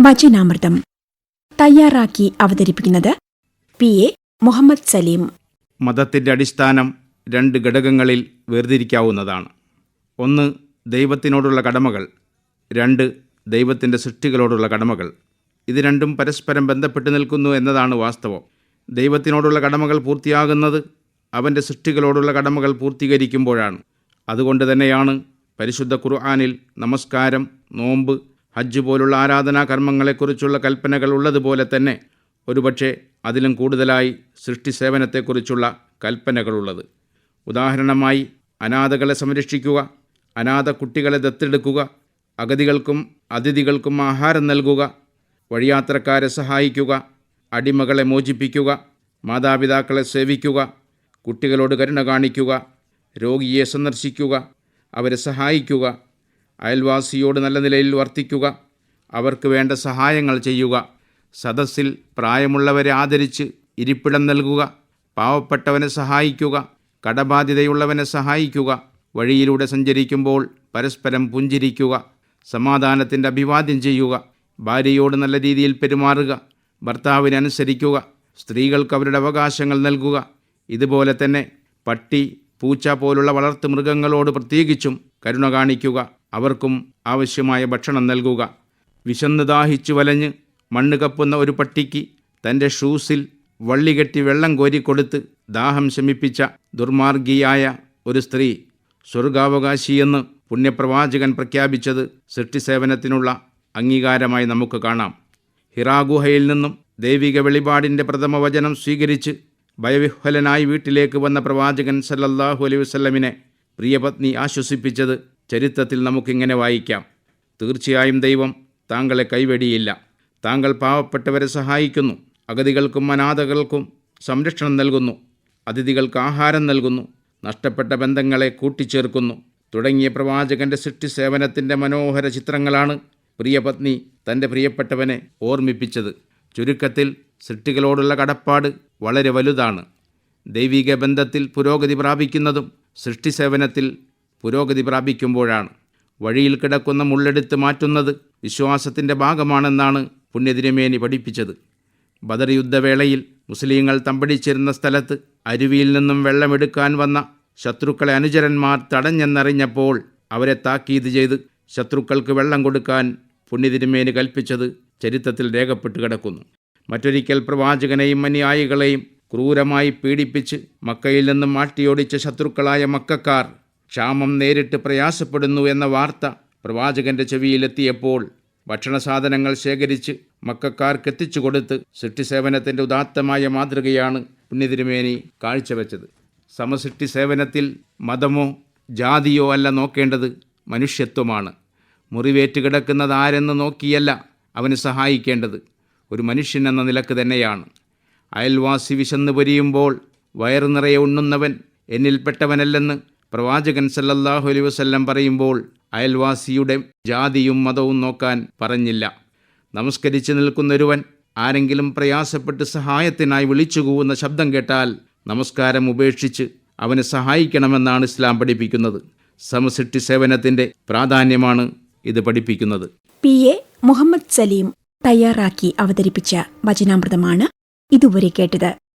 വചനാമൃതം. തയ്യാറാക്കി അവതരിപ്പിക്കുന്നത് P. A. Muhammad Saleem. മതത്തിന്റെ അടിസ്ഥാനം രണ്ട് ഘടകങ്ങളിൽ വേർതിരിക്കാവുന്നതാണ്. ഒന്ന് ദൈവത്തിനോടുള്ള കടമകൾ. രണ്ട് ദൈവത്തിന്റെ സൃഷ്ടികളോടുള്ള കടമകൾ. ഇത് രണ്ടും പരസ്പരം ബന്ധപ്പെട്ട് നിൽക്കുന്നു എന്നതാണ് വാസ്തവം. ദൈവത്തിനോടുള്ള കടമകൾ പൂർത്തിയാകുന്നത് അവന്റെ സൃഷ്ടികളോടുള്ള കടമകൾ പൂർത്തീകരിക്കുമ്പോഴാണ്. അതുകൊണ്ട് തന്നെയാണ് പരിശുദ്ധ ഖുർആാനിൽ നമസ്കാരം നോമ്പ് ഹജ്ജ് പോലുള്ള ആരാധനാ കർമ്മങ്ങളെക്കുറിച്ചുള്ള കൽപ്പനകൾ ഉള്ളതുപോലെ തന്നെ ഒരുപക്ഷെ അതിലും കൂടുതലായി സൃഷ്ടി സേവനത്തെക്കുറിച്ചുള്ള കൽപ്പനകളുള്ളത്. ഉദാഹരണമായി അനാഥകളെ സംരക്ഷിക്കുക അനാഥ കുട്ടികളെ ദത്തെടുക്കുക അഗതികൾക്കും അതിഥികൾക്കും ആഹാരം നൽകുക വഴിയാത്രക്കാരെ സഹായിക്കുക അടിമകളെ മോചിപ്പിക്കുക മാതാപിതാക്കളെ സേവിക്കുക കുട്ടികളോട് കരുണ കാണിക്കുക രോഗിയെ സന്ദർശിക്കുക അവരെ സഹായിക്കുക അയൽവാസിയോട് നല്ല നിലയിൽ വർത്തിക്കുക അവർക്ക് വേണ്ട സഹായങ്ങൾ ചെയ്യുക സദസ്സിൽ പ്രായമുള്ളവരെ ആദരിച്ച് ഇരിപ്പിടം നൽകുക പാവപ്പെട്ടവനെ സഹായിക്കുക കടബാധ്യതയുള്ളവനെ സഹായിക്കുക വഴിയിലൂടെ സഞ്ചരിക്കുമ്പോൾ പരസ്പരം പുഞ്ചിരിക്കുക സമാധാനത്തിന്റെ അഭിവാദ്യം ചെയ്യുക ഭാര്യയോട് നല്ല രീതിയിൽ പെരുമാറുക ഭർത്താവിനെ അനുസരിക്കുക സ്ത്രീകൾക്ക് അവരുടെ അവകാശങ്ങൾ നൽകുക ഇതുപോലെ തന്നെ പട്ടി പൂച്ച പോലുള്ള വളർത്തു മൃഗങ്ങളോട് പ്രത്യേകിച്ചും കരുണ കാണിക്കുക. അവർക്കും ആവശ്യമായ ഭക്ഷണം നൽകുക. വിശന്ന് ദാഹിച്ചു വലഞ്ഞ് മണ്ണ് കപ്പുന്ന ഒരു പട്ടിക്ക് തന്റെ ഷൂസിൽ വള്ളികെട്ടി വെള്ളം കോരിക്കൊടുത്ത് ദാഹം ശമിപ്പിച്ച ദുർമാർഗിയായ ഒരു സ്ത്രീ സ്വർഗാവകാശിയെന്ന് പുണ്യപ്രവാചകൻ പ്രഖ്യാപിച്ചത് സൃഷ്ടി സേവനത്തിനുള്ള അംഗീകാരമായി നമുക്ക് കാണാം. ഹിറാഗുഹയിൽ നിന്നും ദൈവിക വെളിപാടിന്റെ പ്രഥമ വചനം സ്വീകരിച്ച് ഭയവിഹ്വലനായി വീട്ടിലേക്ക് വന്ന പ്രവാചകൻ സല്ലല്ലാഹു അലൈഹി വസ്ലമിനെ പ്രിയപത്നി ആശ്വസിപ്പിച്ചത് ചരിത്രത്തിൽ നമുക്കിങ്ങനെ വായിക്കാം. തീർച്ചയായും ദൈവം താങ്കളെ കൈവെടിയില്ല. താങ്കൾ പാവപ്പെട്ടവരെ സഹായിക്കുന്നു. അഗതികൾക്കും അനാഥകൾക്കും സംരക്ഷണം നൽകുന്നു. അതിഥികൾക്ക് ആഹാരം നൽകുന്നു. നഷ്ടപ്പെട്ട ബന്ധങ്ങളെ കൂട്ടിച്ചേർക്കുന്നു. തുടങ്ങിയ പ്രവാചകന്റെ സൃഷ്ടി സേവനത്തിന്റെ മനോഹര ചിത്രങ്ങളാണ് പ്രിയപത്നി തന്റെ പ്രിയപ്പെട്ടവനെ ഓർമ്മിപ്പിച്ചത്. ചുരുക്കത്തിൽ സൃഷ്ടികളോടുള്ള കടപ്പാട് വളരെ വലുതാണ്. ദൈവിക ബന്ധത്തിൽ പുരോഗതി പ്രാപിക്കുന്നതും സൃഷ്ടി സേവനത്തിൽ പുരോഗതി പ്രാപിക്കുമ്പോഴാണ്. വഴിയിൽ കിടക്കുന്ന മുള്ളെടുത്ത് മാറ്റുന്നത് വിശ്വാസത്തിന്റെ ഭാഗമാണെന്നാണ് പുണ്യതിരുമേനി പഠിപ്പിച്ചത്. ബദർ യുദ്ധവേളയിൽ മുസ്ലിങ്ങൾ തമ്പടിച്ചിരുന്ന സ്ഥലത്ത് അരുവിയിൽ നിന്നും വെള്ളമെടുക്കാൻ വന്ന ശത്രുക്കളെ അനുചരന്മാർ തടഞ്ഞെന്നറിഞ്ഞപ്പോൾ അവരെ താക്കീത് ചെയ്ത് ശത്രുക്കൾക്ക് വെള്ളം കൊടുക്കാൻ പുണ്യതിരുമേനി കൽപ്പിച്ചത് ചരിത്രത്തിൽ രേഖപ്പെട്ട് കിടക്കുന്നു. മറ്റൊരിക്കൽ പ്രവാചകനെയും അനുയായികളെയും ക്രൂരമായി പീഡിപ്പിച്ച് മക്കയിൽ നിന്നും മാട്ടിയോടിച്ച ശത്രുക്കളായ മക്കാർ ക്ഷാമം നേരിട്ട് പ്രയാസപ്പെടുന്നു എന്ന വാർത്ത പ്രവാചകന്റെ ചെവിയിലെത്തിയപ്പോൾ ഭക്ഷണ സാധനങ്ങൾ ശേഖരിച്ച് മക്കാർക്ക് എത്തിച്ചു കൊടുത്ത് സൃഷ്ടിസേവനത്തിന്റെ ഉദാത്തമായ മാതൃകയാണ് പുണ്യതിരുമേനി കാഴ്ചവെച്ചത്. സമസൃഷ്ടി സേവനത്തിൽ മതമോ ജാതിയോ അല്ല നോക്കേണ്ടത് മനുഷ്യത്വമാണ്. മുറിവേറ്റ് കിടക്കുന്നത് ആരെന്ന് നോക്കിയല്ല അവന് സഹായിക്കേണ്ടത്. ഒരു മനുഷ്യൻ എന്ന നിലയ്ക്ക് തന്നെയാണ്. അയൽവാസി വിശന്നു പൊരിയുമ്പോൾ വയറു നിറയെ ഉണ്ണുന്നവൻ എന്നിൽപ്പെട്ടവനല്ലെന്ന് പ്രവാചകൻ സല്ലല്ലാഹു അലൈഹി വസല്ലം പറയുമ്പോൾ അയൽവാസിയുടെ ജാതിയും മതവും നോക്കാൻ പറഞ്ഞില്ല. നമസ്കരിച്ച് നിൽക്കുന്നൊരുവൻ ആരെങ്കിലും പ്രയാസപ്പെട്ട് സഹായത്തിനായി വിളിച്ചു കൂവുന്ന ശബ്ദം കേട്ടാൽ നമസ്കാരം ഉപേക്ഷിച്ച് അവനെ സഹായിക്കണമെന്നാണ് ഇസ്ലാം പഠിപ്പിക്കുന്നത്. സമസൃഷ്ടി സേവനത്തിന്റെ പ്രാധാന്യമാണ് ഇത് പഠിപ്പിക്കുന്നത്. പി. എ. മുഹമ്മദ് സലീം തയ്യാറാക്കി അവതരിപ്പിച്ച വചനാമൃതമാണ് ഇതുവരെ കേട്ടത്.